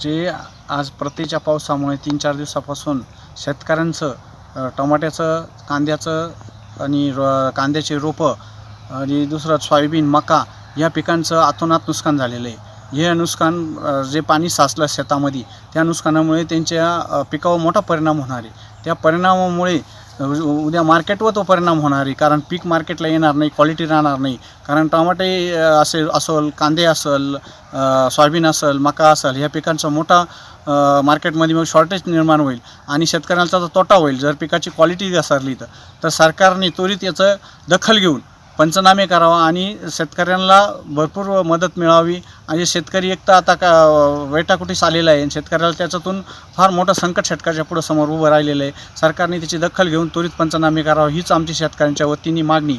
जे आज प्रत्येच्या पावसामुळे तीन चार दिवसापासून शेतकऱ्यांचं टमाट्याचं कांद्याचं आणि र कांद्याचे रोपं आणि दुसरं सोयाबीन मका या पिकांचं आतोनात नुकसान झालेलं आहे. हे नुकसान जे पाणी साचलं शेतामध्ये त्या नुकसानामुळे त्यांच्या पिकावर मोठा परिणाम होणार आहे. त्या परिणामामुळे उद्या मार्केटवर तो परिणाम होणार आहे. कारण पीक मार्केटला येणार नाही क्वालिटी राहणार नाही. कारण टमाटे असे असेल असेल कांदे असेल सोयाबीन असेल मका असेल ह्या पिकांचा मोठा मार्केटमध्ये मग शॉर्टेज निर्माण होईल. आणि शेतकऱ्यांचा तोटा होईल. जर पिकाची क्वालिटी घसरली तर सरकारने त्वरित याचं दखल घेऊन पंचनामे करावा आणि शेतकऱ्यांना भरपूर मदत मिळावी. आणि शेतकरी एक तर आता का वेटाकुटीस आलेला आहे आणि शेतकऱ्याला त्याच्यातून फार मोठं संकट शेतकऱ्याच्या पुढं समोर उभं राहिलेलं आहे. सरकारने त्याची दखल घेऊन त्वरित पंचनामे करावा हीच आमची शेतकऱ्यांच्या वतीने मागणी